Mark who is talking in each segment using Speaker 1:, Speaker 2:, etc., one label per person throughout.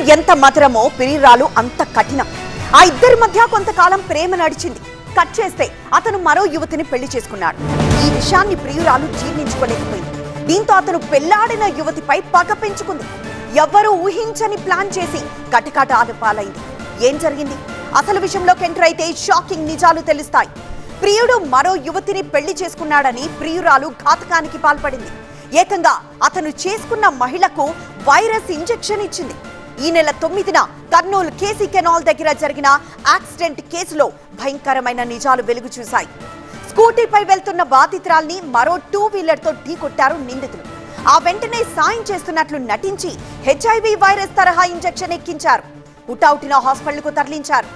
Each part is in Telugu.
Speaker 1: ఎంత మధురమో ప్రియురాలు అంత కఠినం. ఆ ఇద్దరి మధ్య కొంతకాలం ప్రేమ నడిచింది. కట్ చేస్తే అతను మరో యువతిని పెళ్ళి చేసుకున్నాడు. ఈ విషయాన్ని ప్రియురాలు జీర్ణించుకోలేకపోయింది. దీంతో అతను పెళ్ళాడిన యువతిపై పగ పెంచుకుంది. ఎవ్వరూ ఊహించని ప్లాన్ చేసి కటకాట పాలైంది. ఏం జరిగింది? అసలు విషయంలోకి ఎంటర్ అయితే షాకింగ్ నిజాలు తెలుస్తాయి. ప్రియుడు మరో యువతిని పెళ్ళి చేసుకున్నాడని ప్రియురాలు ఘాతకానికి పాల్పడింది. ఏకంగా అతను చేసుకున్న మహిళకు వైరస్ ఇంజెక్షన్ ఇచ్చింది. ఈ నెల తొమ్మిదిన కర్నూలు కేసీ కెనాల్ దగ్గర జరిగిన యాక్సిడెంట్ కేసులో భయంకరమైన నిజాలు వెలుగు చూశాయి. స్కూటీపై వెళ్తున్న బాధితురాల్ని మరో టూ వీలర్తో ఢీకొట్టారు నిందితులు. ఆ వెంటనే సాయం చేస్తున్నట్లు నటించి హెచ్ఐవి వైరస్ తరహా ఇంజెక్షన్ ఎక్కించారు. హుటాహుటిన హాస్పిటల్కు తరలించారు.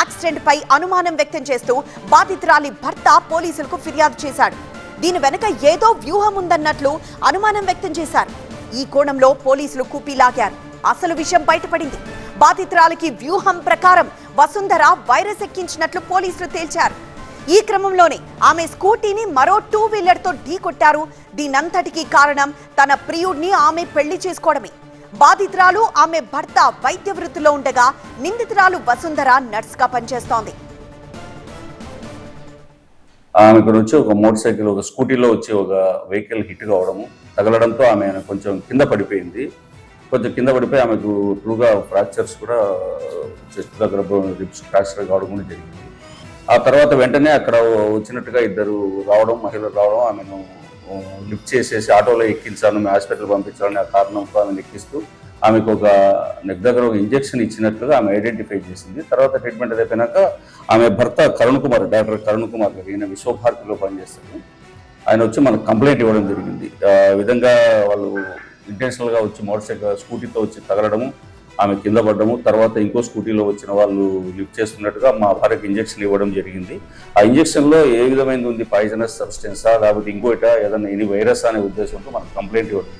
Speaker 1: యాక్సిడెంట్ పై అనుమానం వ్యక్తం చేస్తూ బాధితురాలి భర్త పోలీసులకు ఫిర్యాదు చేశాడు. దీని వెనుక ఏదో వ్యూహం ఉందన్నట్లు అనుమానం వ్యక్తం చేశారు. ఈ కోణంలో పోలీసులు కూపీ లాగారు. అసలు విషయం బయటపడింది. బాధితురాలికి వ్యూహం ప్రకారం వసుంధర వైరస్ ఎక్కించినట్లు పోలీసులు తేల్చారు. ఈ క్రమంలోనే ఆమె స్కూటీని మరో టూ వీలర్తో ఢీకొట్టారు. దీనంతటికీ కారణం తన ప్రియుడిని ఆమె పెళ్ళి చేసుకోవడమే. బాధితురాలు ఆమె భర్త వైద్య వృత్తిలో ఉండగా నిందితురాలు వసుంధర నర్స్గా పనిచేస్తోంది.
Speaker 2: ఆమె ఇక్కడ వచ్చి ఒక మోటార్ సైకిల్ ఒక స్కూటీలో వచ్చి ఒక వెహికల్ హిట్ కావడము తగలడంతో ఆమె కొంచెం కింద పడిపోయింది. కొంచెం కింద పడిపోయి ఆమెకు ట్రూగా ఫ్రాక్చర్స్ కూడా చెస్ట్ దగ్గర రిప్స్ ఫ్రాక్చర్ కావడం కూడా జరిగింది. ఆ తర్వాత వెంటనే అక్కడ వచ్చినట్టుగా ఇద్దరు రావడం మహిళలు రావడం ఆమెను లిఫ్ట్ చేసేసి ఆటోలో ఎక్కించాను మేము హాస్పిటల్ పంపించాలని ఆ కారణంతో ఆమెను ఎక్కిస్తూ ఆమెకు ఒక నెక్ దగ్గర ఒక ఇంజెక్షన్ ఇచ్చినట్లుగా ఆమె ఐడెంటిఫై చేసింది. తర్వాత ట్రీట్మెంట్ అయిపోయినాక ఆమె భర్త కరుణ్ కుమార్ డాక్టర్ కరుణ్ కుమార్ గారు ఈయన విశ్వభారతిలో పనిచేస్తారు. ఆయన వచ్చి మనకు కంప్లైంట్ ఇవ్వడం జరిగింది. ఆ విధంగా వాళ్ళు ఇంటెన్షనల్గా వచ్చి మోటార్ సైకిల్ స్కూటీతో వచ్చి తగలడము ఆమె కింద పడ్డము తర్వాత ఇంకో స్కూటీలో వచ్చిన వాళ్ళు లిఫ్ట్ చేస్తున్నట్టుగా మా భార్యకు ఇంజెక్షన్ ఇవ్వడం జరిగింది. ఆ ఇంజెక్షన్లో ఏ విధమైనది ఉంది? పాయిజనస్ సబ్స్టెన్సా? లేకపోతే ఇంకోట? ఏదైనా ఎనీ వైరస్ అనే ఉద్దేశంతో మనకు కంప్లైంట్ ఇవ్వడం